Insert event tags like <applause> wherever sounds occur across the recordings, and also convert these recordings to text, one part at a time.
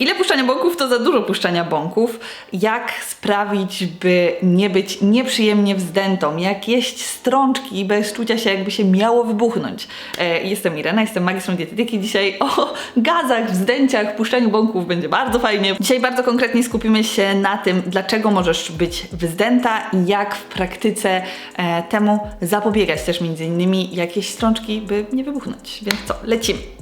Ile puszczania bąków to za dużo puszczania bąków? Jak sprawić, by nie być nieprzyjemnie wzdętą? Jak jeść strączki bez czucia się, jakby się miało wybuchnąć? E, jestem Irena, jestem magistrą dietetyki. Dzisiaj o gazach, wzdęciach, puszczaniu bąków będzie bardzo fajnie. Dzisiaj bardzo konkretnie skupimy się na tym, dlaczego możesz być wzdęta i jak w praktyce e, temu zapobiegać też między innymi jakieś strączki, by nie wybuchnąć. Więc co, lecimy.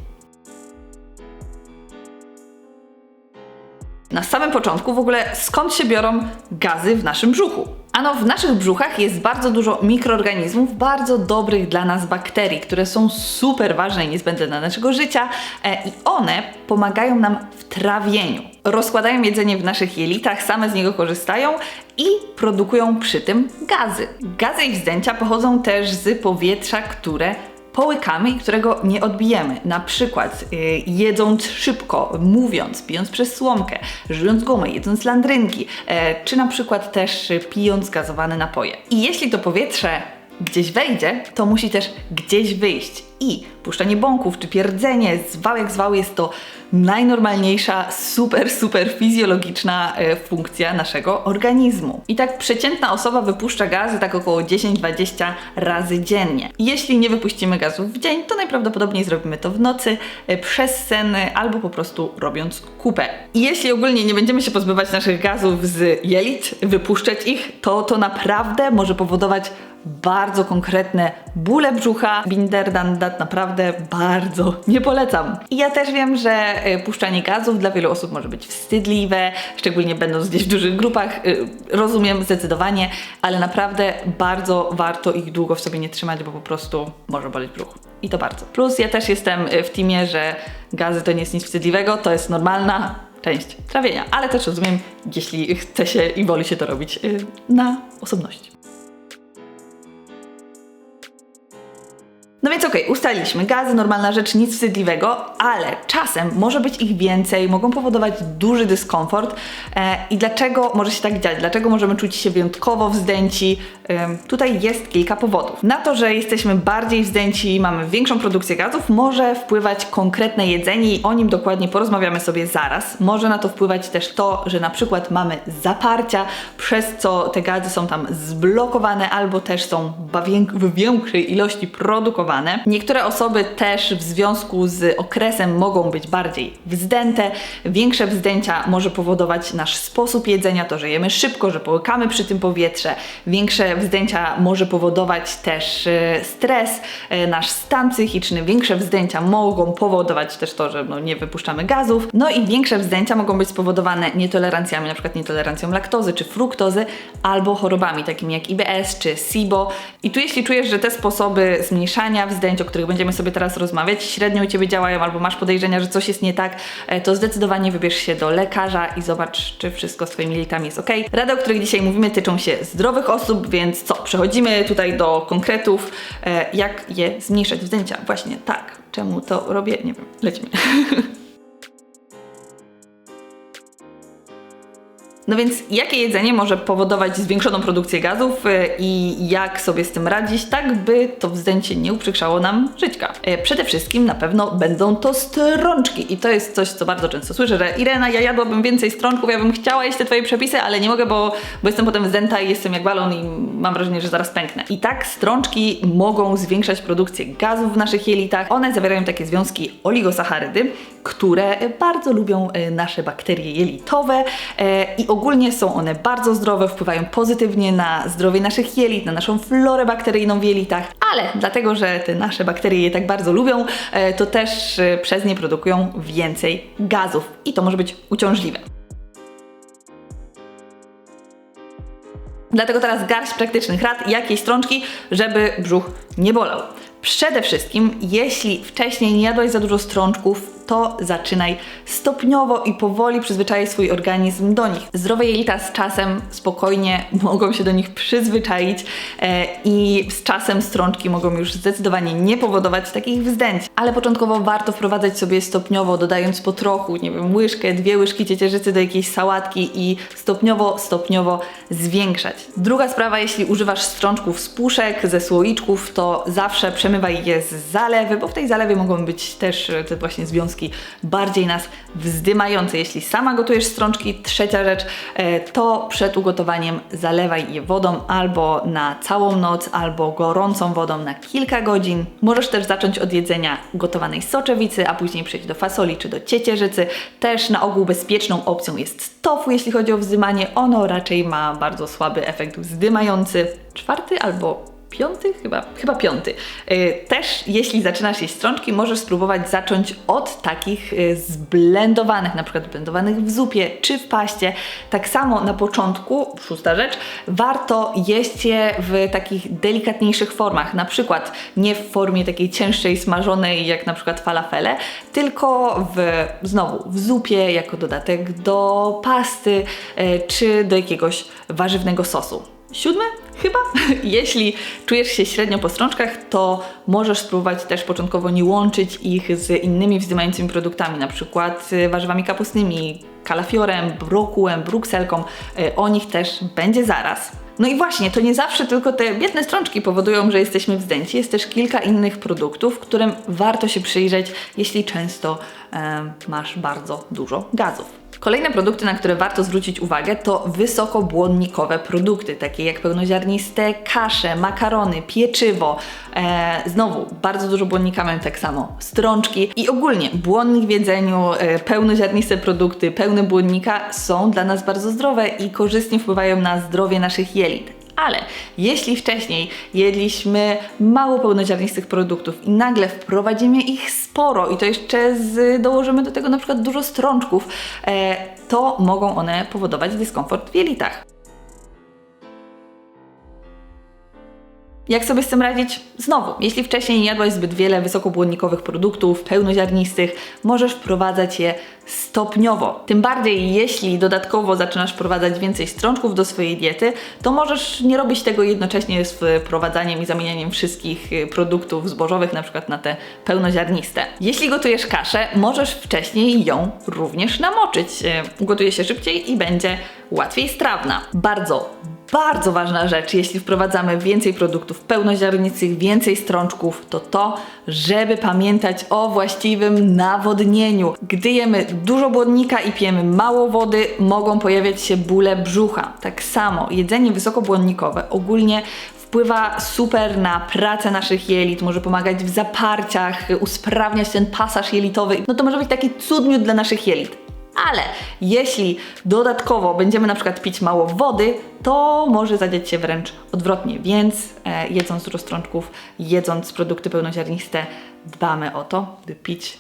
Na samym początku w ogóle skąd się biorą gazy w naszym brzuchu? Ano, w naszych brzuchach jest bardzo dużo mikroorganizmów, bardzo dobrych dla nas bakterii, które są super ważne i niezbędne dla naszego życia e, i one pomagają nam w trawieniu. Rozkładają jedzenie w naszych jelitach, same z niego korzystają i produkują przy tym gazy. Gazy i wzdęcia pochodzą też z powietrza, które połykamy i którego nie odbijemy. Na przykład yy, jedząc szybko, mówiąc, pijąc przez słomkę, żując gumę, jedząc landrynki, yy, czy na przykład też yy, pijąc gazowane napoje. I jeśli to powietrze gdzieś wejdzie, to musi też gdzieś wyjść. I puszczanie bąków czy pierdzenie, zwał jak zwał, jest to najnormalniejsza, super, super fizjologiczna e, funkcja naszego organizmu. I tak przeciętna osoba wypuszcza gazy tak około 10-20 razy dziennie. Jeśli nie wypuścimy gazów w dzień, to najprawdopodobniej zrobimy to w nocy, e, przez sen albo po prostu robiąc kupę. I jeśli ogólnie nie będziemy się pozbywać naszych gazów z jelit, wypuszczać ich, to to naprawdę może powodować bardzo konkretne bóle brzucha. Binder dat naprawdę bardzo nie polecam. I ja też wiem, że y, puszczanie gazów dla wielu osób może być wstydliwe, szczególnie będąc gdzieś w dużych grupach. Y, rozumiem zdecydowanie, ale naprawdę bardzo warto ich długo w sobie nie trzymać, bo po prostu może boleć brzuch. I to bardzo. Plus ja też jestem y, w teamie, że gazy to nie jest nic wstydliwego, to jest normalna część trawienia, ale też rozumiem, jeśli chce się i woli się to robić na osobności. No więc okej, okay, ustaliliśmy, gazy, normalna rzecz, nic wstydliwego, ale czasem może być ich więcej, mogą powodować duży dyskomfort. E, I dlaczego może się tak dziać? Dlaczego możemy czuć się wyjątkowo wzdęci? E, tutaj jest kilka powodów. Na to, że jesteśmy bardziej wzdęci, mamy większą produkcję gazów, może wpływać konkretne jedzenie i o nim dokładnie porozmawiamy sobie zaraz. Może na to wpływać też to, że na przykład mamy zaparcia, przez co te gazy są tam zblokowane albo też są w większej ilości produkowane Niektóre osoby też w związku z okresem mogą być bardziej wzdęte. Większe wzdęcia może powodować nasz sposób jedzenia, to, że jemy szybko, że połykamy przy tym powietrze. Większe wzdęcia może powodować też e, stres, e, nasz stan psychiczny. Większe wzdęcia mogą powodować też to, że no, nie wypuszczamy gazów. No i większe wzdęcia mogą być spowodowane nietolerancjami, na przykład nietolerancją laktozy czy fruktozy, albo chorobami takimi jak IBS czy SIBO. I tu jeśli czujesz, że te sposoby zmniejszania wzdęć, o których będziemy sobie teraz rozmawiać, średnio u Ciebie działają albo masz podejrzenia, że coś jest nie tak, e, to zdecydowanie wybierz się do lekarza i zobacz, czy wszystko z Twoimi jelitami jest ok. Rady, o których dzisiaj mówimy, tyczą się zdrowych osób, więc co? Przechodzimy tutaj do konkretów, e, jak je zmniejszać wzdęcia. Właśnie tak. Czemu to robię? Nie wiem. Lecimy. <laughs> No więc jakie jedzenie może powodować zwiększoną produkcję gazów y, i jak sobie z tym radzić, tak by to wzdęcie nie uprzykrzało nam żyćka? Y, przede wszystkim na pewno będą to strączki i to jest coś, co bardzo często słyszę, że Irena, ja jadłabym więcej strączków, ja bym chciała jeść te Twoje przepisy, ale nie mogę, bo, bo jestem potem wzdęta i jestem jak balon i mam wrażenie, że zaraz pęknę. I tak strączki mogą zwiększać produkcję gazów w naszych jelitach. One zawierają takie związki oligosacharydy, które bardzo lubią y, nasze bakterie jelitowe i ogólnie są one bardzo zdrowe, wpływają pozytywnie na zdrowie naszych jelit, na naszą florę bakteryjną w jelitach, ale dlatego, że te nasze bakterie je tak bardzo lubią, e, to też e, przez nie produkują więcej gazów i to może być uciążliwe. Dlatego teraz garść praktycznych rad, jakiej strączki, żeby brzuch nie bolał. Przede wszystkim, jeśli wcześniej nie jadłeś za dużo strączków, to zaczynaj stopniowo i powoli przyzwyczajać swój organizm do nich. Zdrowe jelita z czasem spokojnie mogą się do nich przyzwyczaić e, i z czasem strączki mogą już zdecydowanie nie powodować takich wzdęć. Ale początkowo warto wprowadzać sobie stopniowo, dodając po trochu, nie wiem, łyżkę, dwie łyżki ciecierzycy do jakiejś sałatki i stopniowo, stopniowo zwiększać. Druga sprawa, jeśli używasz strączków z puszek, ze słoiczków, to zawsze przemywaj je z zalewy, bo w tej zalewie mogą być też te właśnie związki bardziej nas wzdymające. Jeśli sama gotujesz strączki, trzecia rzecz, e, to przed ugotowaniem zalewaj je wodą albo na całą noc, albo gorącą wodą na kilka godzin. Możesz też zacząć od jedzenia gotowanej soczewicy, a później przejść do fasoli czy do ciecierzycy. Też na ogół bezpieczną opcją jest tofu, jeśli chodzi o wzdymanie. Ono raczej ma bardzo słaby efekt wzdymający. Czwarty albo piąty? Chyba, chyba piąty. Yy, Też jeśli zaczynasz jeść strączki, możesz spróbować zacząć od takich yy, zblendowanych, na przykład zblendowanych w zupie czy w paście. Tak samo na początku, szósta rzecz, warto jeść je w takich delikatniejszych formach, na przykład nie w formie takiej cięższej, smażonej jak na przykład falafele, tylko w, znowu w zupie jako dodatek do pasty yy, czy do jakiegoś warzywnego sosu. Siódme? Chyba? <laughs> Jeśli czujesz się średnio po strączkach, to możesz spróbować też początkowo nie łączyć ich z innymi wzdymającymi produktami, na przykład y, warzywami kapustnymi, kalafiorem, brokułem, brukselką. Y, O nich też będzie zaraz. No i właśnie, to nie zawsze tylko te biedne strączki powodują, że jesteśmy wzdęci. Jest też kilka innych produktów, którym warto się przyjrzeć, jeśli często em, masz bardzo dużo gazów. Kolejne produkty, na które warto zwrócić uwagę, to wysokobłonnikowe produkty, takie jak pełnoziarniste kasze, makarony, pieczywo. E, znowu, bardzo dużo błonnika mają tak samo strączki i ogólnie błonnik w jedzeniu, e, pełnoziarniste produkty, pełne błonnika są dla nas bardzo zdrowe i korzystnie wpływają na zdrowie naszych jelit. Ale jeśli wcześniej jedliśmy mało pełnoziarnistych produktów i nagle wprowadzimy ich sporo i to jeszcze z, dołożymy do tego na przykład dużo strączków, e, to mogą one powodować dyskomfort w jelitach. Jak sobie z tym radzić? Znowu, jeśli wcześniej nie jadłaś zbyt wiele wysokobłonnikowych produktów, pełnoziarnistych, możesz wprowadzać je stopniowo. Tym bardziej, jeśli dodatkowo zaczynasz wprowadzać więcej strączków do swojej diety, to możesz nie robić tego jednocześnie z wprowadzaniem i zamienianiem wszystkich y, produktów zbożowych, na przykład na te pełnoziarniste. Jeśli gotujesz kaszę, możesz wcześniej ją również namoczyć. Y, Ugotuje się szybciej i będzie łatwiej strawna. Bardzo, bardzo ważna rzecz, jeśli wprowadzamy więcej produktów pełnoziarnistych, więcej strączków, to to, żeby pamiętać o właściwym nawodnieniu. Gdy jemy dużo błonnika i pijemy mało wody, mogą pojawiać się bóle brzucha. Tak samo jedzenie wysokobłonnikowe ogólnie wpływa super na pracę naszych jelit, może pomagać w zaparciach, usprawniać ten pasaż jelitowy. No to może być taki cudniut dla naszych jelit. Ale jeśli dodatkowo będziemy na przykład pić mało wody, to może zadziać się wręcz odwrotnie. Więc e, jedząc dużo strączków, jedząc produkty pełnoziarniste, dbamy o to, by pić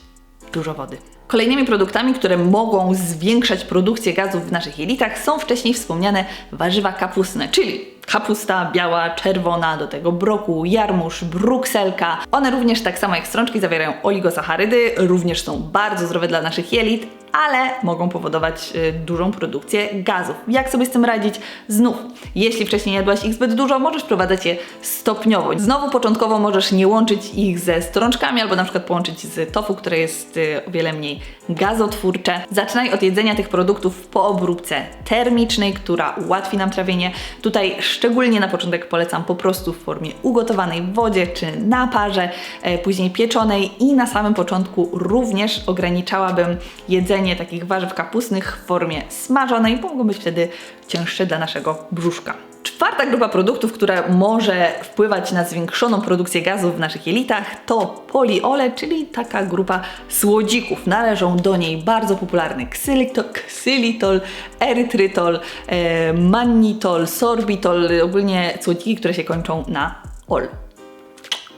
dużo wody. Kolejnymi produktami, które mogą zwiększać produkcję gazów w naszych jelitach są wcześniej wspomniane warzywa kapustne, czyli kapusta biała, czerwona, do tego brokuł, jarmuż, brukselka. One również tak samo jak strączki zawierają oligosacharydy, również są bardzo zdrowe dla naszych jelit, ale mogą powodować y, dużą produkcję gazów. Jak sobie z tym radzić? Znów, jeśli wcześniej jadłaś ich zbyt dużo, możesz wprowadzać je stopniowo. Znowu początkowo możesz nie łączyć ich ze strączkami, albo na przykład połączyć z tofu, które jest y, o wiele mniej gazotwórcze. Zaczynaj od jedzenia tych produktów po obróbce termicznej, która ułatwi nam trawienie. Tutaj szczególnie na początek polecam po prostu w formie ugotowanej w wodzie czy na parze, e, później pieczonej i na samym początku również ograniczałabym jedzenie takich warzyw kapustnych w formie smażonej, mogą być wtedy cięższe dla naszego brzuszka. Czwarta grupa produktów, która może wpływać na zwiększoną produkcję gazów w naszych jelitach, to poliole, czyli taka grupa słodzików. Należą do niej bardzo popularny ksylitol, ksylitol erytrytol, e, mannitol, sorbitol, ogólnie słodziki, które się kończą na ol.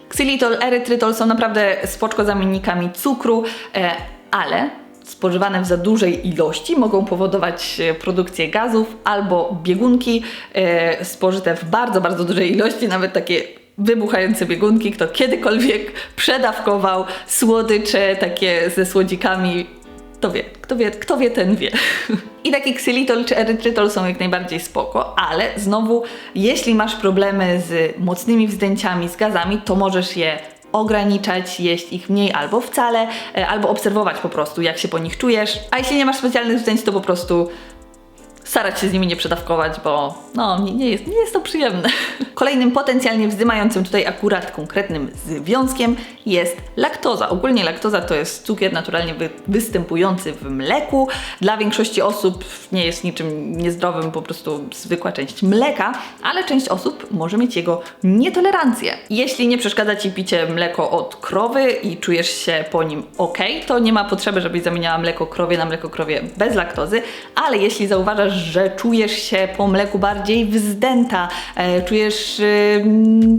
Ksylitol, erytrytol są naprawdę spoczko zamiennikami cukru, e, ale spożywane w za dużej ilości mogą powodować e, produkcję gazów albo biegunki e, spożyte w bardzo, bardzo dużej ilości, nawet takie wybuchające biegunki, kto kiedykolwiek przedawkował słodycze takie ze słodzikami, to wie, kto wie, kto wie, ten wie. <laughs> I taki ksylitol czy erytrytol są jak najbardziej spoko, ale znowu, jeśli masz problemy z mocnymi wzdęciami, z gazami, to możesz je ograniczać, jeść ich mniej albo wcale, e, albo obserwować po prostu, jak się po nich czujesz. A jeśli nie masz specjalnych wzdęć, to po prostu starać się z nimi nie przedawkować, bo no, nie, nie, jest, nie jest to przyjemne. Kolejnym potencjalnie wzdymającym tutaj akurat konkretnym związkiem jest laktoza. Ogólnie laktoza to jest cukier naturalnie wy, występujący w mleku. Dla większości osób nie jest niczym niezdrowym, po prostu zwykła część mleka, ale część osób może mieć jego nietolerancję. Jeśli nie przeszkadza Ci picie mleko od krowy i czujesz się po nim ok, to nie ma potrzeby, żebyś zamieniała mleko krowie na mleko krowie bez laktozy, ale jeśli zauważasz, że czujesz się po mleku bardziej wzdęta, e, czujesz, e,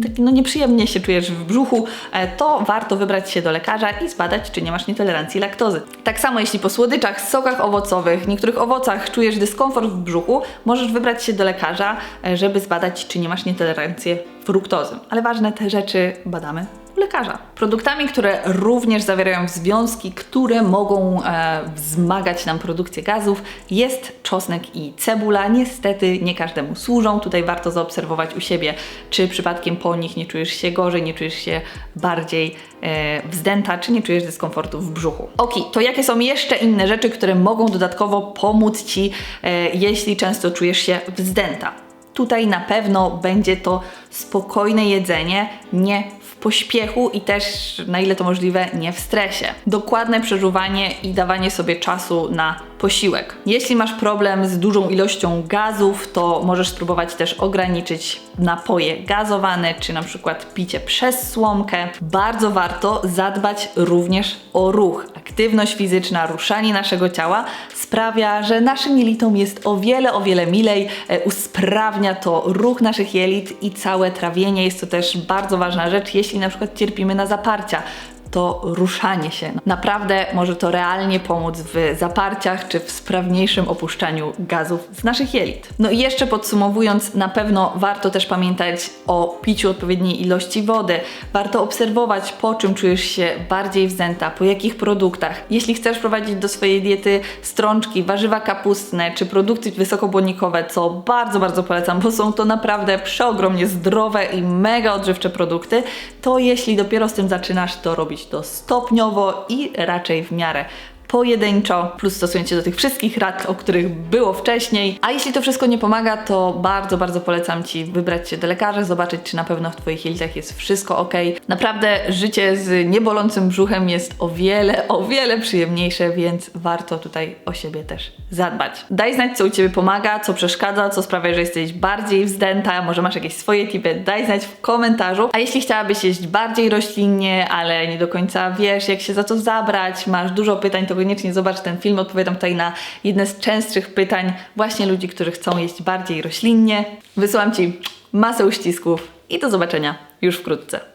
tak, no nieprzyjemnie się czujesz w brzuchu, e, to warto wybrać się do lekarza i zbadać, czy nie masz nietolerancji laktozy. Tak samo jeśli po słodyczach, sokach owocowych, niektórych owocach czujesz dyskomfort w brzuchu, możesz wybrać się do lekarza, żeby zbadać, czy nie masz nietolerancji fruktozy. Ale ważne, te rzeczy badamy lekarza. Produktami, które również zawierają związki, które mogą e, wzmagać nam produkcję gazów, jest czosnek i cebula. Niestety nie każdemu służą. Tutaj warto zaobserwować u siebie, czy przypadkiem po nich nie czujesz się gorzej, nie czujesz się bardziej e, wzdęta, czy nie czujesz dyskomfortu w brzuchu. Ok, to jakie są jeszcze inne rzeczy, które mogą dodatkowo pomóc Ci, e, jeśli często czujesz się wzdęta? Tutaj na pewno będzie to spokojne jedzenie, nie pośpiechu i też, na ile to możliwe, nie w stresie. Dokładne przeżuwanie i dawanie sobie czasu na posiłek. Jeśli masz problem z dużą ilością gazów, to możesz spróbować też ograniczyć napoje gazowane, czy na przykład picie przez słomkę. Bardzo warto zadbać również o ruch. Aktywność fizyczna, ruszanie naszego ciała sprawia, że naszym jelitom jest o wiele, o wiele milej, e, usprawnia to ruch naszych jelit i całe trawienie. Jest to też bardzo ważna rzecz, jeśli na przykład cierpimy na zaparcia to ruszanie się. Naprawdę może to realnie pomóc w zaparciach czy w sprawniejszym opuszczaniu gazów z naszych jelit. No i jeszcze podsumowując, na pewno warto też pamiętać o piciu odpowiedniej ilości wody. Warto obserwować, po czym czujesz się bardziej wzdęta, po jakich produktach. Jeśli chcesz prowadzić do swojej diety strączki, warzywa kapustne czy produkty wysokobłonnikowe, co bardzo, bardzo polecam, bo są to naprawdę przeogromnie zdrowe i mega odżywcze produkty, to jeśli dopiero z tym zaczynasz, to robić to stopniowo i raczej w miarę pojedynczo, plus stosując się do tych wszystkich rad, o których było wcześniej. A jeśli to wszystko nie pomaga, to bardzo, bardzo polecam Ci wybrać się do lekarza, zobaczyć, czy na pewno w Twoich jelitach jest wszystko ok. Naprawdę życie z niebolącym brzuchem jest o wiele, o wiele przyjemniejsze, więc warto tutaj o siebie też zadbać. Daj znać, co u Ciebie pomaga, co przeszkadza, co sprawia, że jesteś bardziej wzdęta, może masz jakieś swoje tipy, daj znać w komentarzu. A jeśli chciałabyś jeść bardziej roślinnie, ale nie do końca wiesz, jak się za to zabrać, masz dużo pytań, to koniecznie zobacz ten film. Odpowiadam tutaj na jedne z częstszych pytań właśnie ludzi, którzy chcą jeść bardziej roślinnie. Wysyłam Ci masę uścisków i do zobaczenia już wkrótce.